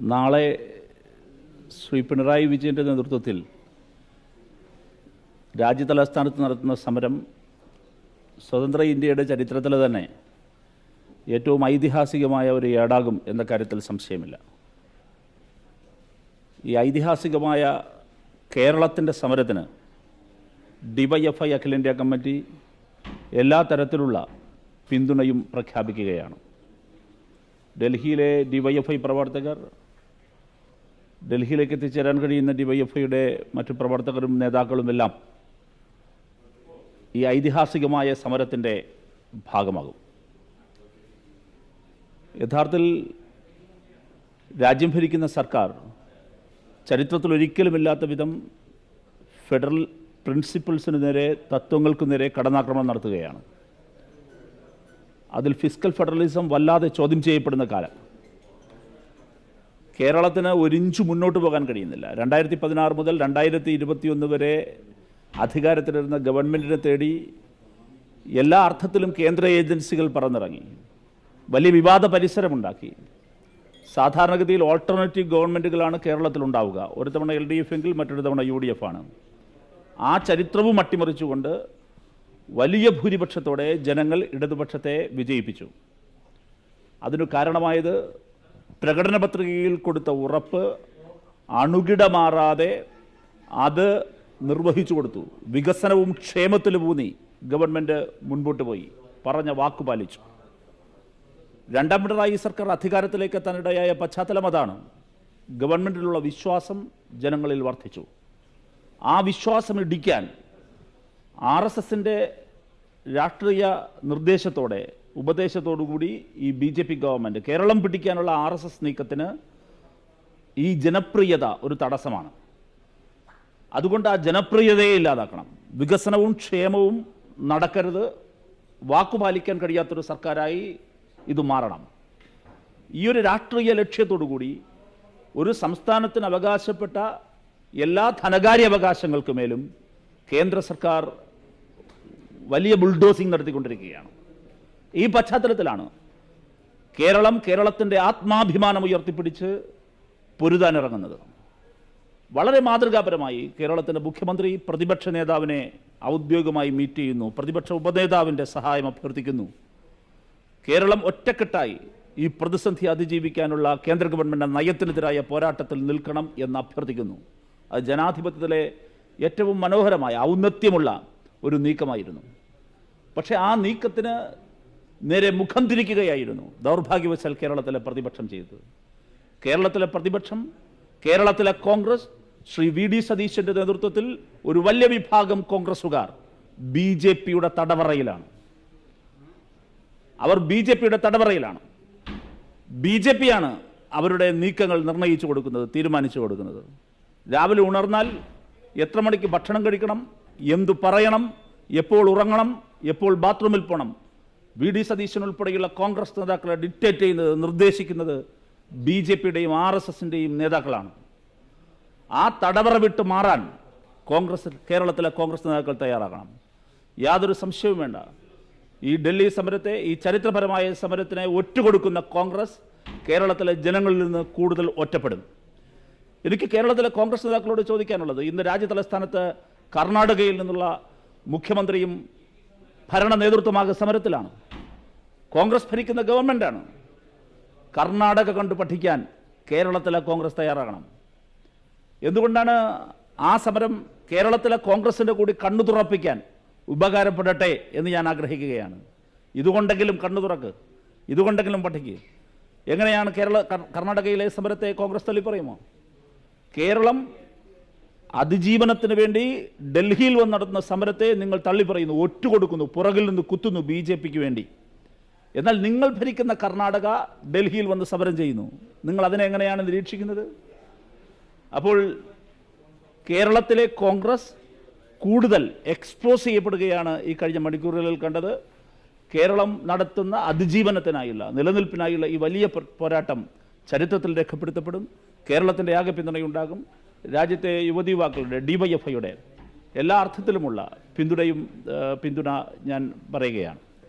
നാളെ ശ്രീ പിണറായി വിജയന്റെ നേതൃത്വത്തിൽ രാജ്യതലസ്ഥാനത്ത് നടത്തുന്ന സമരം സ്വതന്ത്ര ഇന്ത്യയുടെ ചരിത്രത്തിൽ തന്നെ ഏറ്റവും ഐതിഹാസികമായ ഒരു ഏടാകും എന്ന കാര്യത്തിൽ സംശയമില്ല. ഈ ഐതിഹാസികമായ കേരളത്തിന്റെ സമരത്തിന് ഡിവൈഎഫ്ഐ അഖിലേന്ത്യാ കമ്മിറ്റി എല്ലാ തരത്തിലുള്ള പിന്തുണയും പ്രഖ്യാപിക്കുകയാണ്. ഡൽഹിയിലെ ഡിവൈഎഫ്ഐ പ്രവർത്തകർ ഡൽഹിയിലേക്ക് എത്തിച്ചേരാൻ കഴിയുന്ന ഡിവൈഎഫ്ഐയുടെ മറ്റു പ്രവർത്തകരും നേതാക്കളുമെല്ലാം ഈ ഐതിഹാസികമായ സമരത്തിന്റെ ഭാഗമാകും. യഥാർത്ഥത്തിൽ രാജ്യം ഭരിക്കുന്ന സർക്കാർ ചരിത്രത്തിൽ ഒരിക്കലുമില്ലാത്ത വിധം ഫെഡറൽ പ്രിൻസിപ്പിൾസിന് നേരെ തത്വങ്ങൾക്ക് നേരെ കടന്നാക്രമണം നടത്തുകയാണ്. അതിൽ ഫിസിക്കൽ ഫെഡറലിസം വല്ലാതെ ചോദ്യം ചെയ്യപ്പെടുന്ന കാലം. കേരളത്തിന് ഒരിഞ്ച് മുന്നോട്ട് പോകാൻ കഴിയുന്നില്ല. രണ്ടായിരത്തി പതിനാറ് മുതൽ രണ്ടായിരത്തി ഇരുപത്തിയൊന്ന് വരെ അധികാരത്തിലിരുന്ന ഗവൺമെന്റിനെ തേടി എല്ലാ അർത്ഥത്തിലും കേന്ദ്ര ഏജൻസികൾ പറന്നിറങ്ങി. വലിയ വിവാദ പരിസരമുണ്ടാക്കി. സാധാരണഗതിയിൽ ഓൾട്ടർനേറ്റീവ് ഗവൺമെന്റുകളാണ് കേരളത്തിലുണ്ടാവുക. ഒരു തവണ എൽ ഡി എഫ് എങ്കിൽ മറ്റൊരു തവണ യു ഡി എഫ് ആണ്. ആ ചരിത്രവും അട്ടിമറിച്ചുകൊണ്ട് വലിയ ഭൂരിപക്ഷത്തോടെ ജനങ്ങൾ ഇടതുപക്ഷത്തെ വിജയിപ്പിച്ചു. അതിനു കാരണമായത് പ്രകടന പത്രികയിൽ കൊടുത്ത ഉറപ്പ് അണുകിട മാറാതെ അത് നിർവഹിച്ചു കൊടുത്തു. വികസനവും ക്ഷേമത്തിലും ഊന്നി ഗവൺമെന്റ് മുൻപോട്ട് പോയി. പറഞ്ഞ വാക്ക് പാലിച്ചു. രണ്ടാം പിണറായി സർക്കാർ അധികാരത്തിലേക്ക് എത്താനിടയായ പശ്ചാത്തലം അതാണ്. ഗവൺമെന്റിലുള്ള വിശ്വാസം ജനങ്ങളിൽ വർദ്ധിച്ചു. ആ വിശ്വാസം ഇടിക്കാൻ ആർ എസ് എസിന്റെ രാഷ്ട്രീയ നിർദ്ദേശത്തോടെ ഉപദേശത്തോടുകൂടി ഈ ബി ജെ പി ഗവൺമെന്റ് കേരളം പിടിക്കാനുള്ള ആർ എസ് എസ് നീക്കത്തിന് ഈ ജനപ്രിയത ഒരു തടസ്സമാണ്. അതുകൊണ്ട് ആ ജനപ്രിയതയെ ഇല്ലാതാക്കണം. വികസനവും ക്ഷേമവും നടക്കരുത്. വാക്കുപാലിക്കാൻ കഴിയാത്തൊരു സർക്കാരായി ഇത് മാറണം. ഈ ഒരു രാഷ്ട്രീയ ലക്ഷ്യത്തോടു കൂടി ഒരു സംസ്ഥാനത്തിന് അവകാശപ്പെട്ട എല്ലാ ധനകാര്യ അവകാശങ്ങൾക്ക് മേലും കേന്ദ്ര സർക്കാർ വലിയ ബുൾഡോസിംഗ് നടത്തിക്കൊണ്ടിരിക്കുകയാണ്. ഈ പശ്ചാത്തലത്തിലാണ് കേരളം കേരളത്തിന്റെ ആത്മാഭിമാനം ഉയർത്തിപ്പിടിച്ച് പൊരുതാനിറങ്ങുന്നത്. വളരെ മാതൃകാപരമായി കേരളത്തിന്റെ മുഖ്യമന്ത്രി പ്രതിപക്ഷ നേതാവിനെ ഔദ്യോഗികമായി മീറ്റ് ചെയ്യുന്നു പ്രതിപക്ഷ ഉപനേതാവിന്റെ സഹായം അഭ്യർത്ഥിക്കുന്നു. കേരളം ഒറ്റക്കെട്ടായി ഈ പ്രതിസന്ധി അതിജീവിക്കാനുള്ള കേന്ദ്ര ഗവൺമെന്റ് നയത്തിനെതിരായ പോരാട്ടത്തിൽ നിൽക്കണം എന്ന് അഭ്യർത്ഥിക്കുന്നു. അത് ജനാധിപത്യത്തിലെ ഏറ്റവും മനോഹരമായ ഔന്നത്യമുള്ള ഒരു നീക്കമായിരുന്നു. പക്ഷേ ആ നീക്കത്തിന് നേരെ മുഖം തിരിക്കുകയായിരുന്നു. ദൗർഭാഗ്യവശാൽ കേരളത്തിലെ പ്രതിപക്ഷം ചെയ്തത്. കേരളത്തിലെ പ്രതിപക്ഷം കേരളത്തിലെ കോൺഗ്രസ് ശ്രീ വി ഡി സതീശന്റെ നേതൃത്വത്തിൽ ഒരു വലിയ വിഭാഗം കോൺഗ്രസുകാർ ബി ജെ പിയുടെ തടവറയിലാണ്. അവർ ബി ജെ പിയുടെ തടവറയിലാണ്. ബി ജെ പിയാണ് അവരുടെ നീക്കങ്ങൾ നിർണയിച്ചു കൊടുക്കുന്നത് തീരുമാനിച്ചു കൊടുക്കുന്നത്. രാവിലെ ഉണർന്നാൽ എത്ര മണിക്ക് ഭക്ഷണം കഴിക്കണം എന്തു പറയണം എപ്പോൾ ഉറങ്ങണം എപ്പോൾ ബാത്റൂമിൽ പോകണം വി ഡി സതീശൻ ഉൾപ്പെടെയുള്ള കോൺഗ്രസ് നേതാക്കളെ ഡിക്റ്റേറ്റ് ചെയ്യുന്നത് നിർദ്ദേശിക്കുന്നത് ബി ജെ പിയുടെയും ആർ എസ് എസിന്റെയും നേതാക്കളാണ്. ആ തടവറ വിട്ട് മാറാൻ കോൺഗ്രസ് കേരളത്തിലെ കോൺഗ്രസ് നേതാക്കൾ തയ്യാറാകണം. യാതൊരു സംശയവും വേണ്ട. ഈ ഡൽഹി സമരത്തെ ഈ ചരിത്രപരമായ സമരത്തിനെ ഒറ്റുകൊടുക്കുന്ന കോൺഗ്രസ് കേരളത്തിലെ ജനങ്ങളിൽ നിന്ന് കൂടുതൽ ഒറ്റപ്പെടും. എനിക്ക് കേരളത്തിലെ കോൺഗ്രസ് നേതാക്കളോട് ചോദിക്കാനുള്ളത് ഇന്ന് രാജ്യ തലസ്ഥാനത്ത് കർണാടകയിൽ നിന്നുള്ള മുഖ്യമന്ത്രിയും ഭരണ നേതൃത്വമാകെ സമരത്തിലാണ്. കോൺഗ്രസ് ഭരിക്കുന്ന ഗവൺമെന്റാണ് കർണാടക കണ്ട് പഠിക്കാൻ കേരളത്തിലെ കോൺഗ്രസ് തയ്യാറാകണം. എന്തുകൊണ്ടാണ് ആ സമരം കേരളത്തിലെ കോൺഗ്രസിന്റെ കൂടി കണ്ണു തുറപ്പിക്കാൻ ഉപകാരപ്പെടട്ടെ എന്ന് ഞാൻ ആഗ്രഹിക്കുകയാണ്. ഇതുകൊണ്ടെങ്കിലും കണ്ണു തുറക്ക്. ഇതുകൊണ്ടെങ്കിലും പഠിക്കുക എങ്ങനെയാണ് കേരള കർണാടകയിലെ സമരത്തെ കോൺഗ്രസ് തള്ളി പറയുമോ കേരളം അതിജീവനത്തിന് വേണ്ടി ഡൽഹിയിൽ വന്ന് നടത്തുന്ന സമരത്തെ നിങ്ങൾ തള്ളി പറയുന്നു ഒറ്റുകൊടുക്കുന്നു പുറകിൽ നിന്ന് കുത്തുന്നു ബി ജെ പിക്ക് വേണ്ടി. എന്നാൽ നിങ്ങൾ ഭരിക്കുന്ന കർണാടക ഡൽഹിയിൽ വന്ന് സമരം ചെയ്യുന്നു. നിങ്ങൾ അതിനെ എങ്ങനെയാണ് നിരീക്ഷിക്കുന്നത്? അപ്പോൾ കേരളത്തിലെ കോൺഗ്രസ് കൂടുതൽ എക്സ്പോസ് ചെയ്യപ്പെടുകയാണ് ഈ കഴിഞ്ഞ മണിക്കൂറുകളിൽ കണ്ടത്. കേരളം നടത്തുന്ന അതിജീവനത്തിനായുള്ള നിലനിൽപ്പിനായുള്ള ഈ വലിയ പോരാട്ടം ചരിത്രത്തിൽ രേഖപ്പെടുത്തപ്പെടും. കേരളത്തിന്റെ ആകെ പിന്തുണയുണ്ടാകും. രാജ്യത്തെ യുവതി യുവാക്കളുടെ ഡിവൈഎഫ്ഐയുടെ എല്ലാ അർത്ഥത്തിലുമുള്ള പിന്തുണയും പിന്തുണ ഞാൻ പറയുകയാണ്.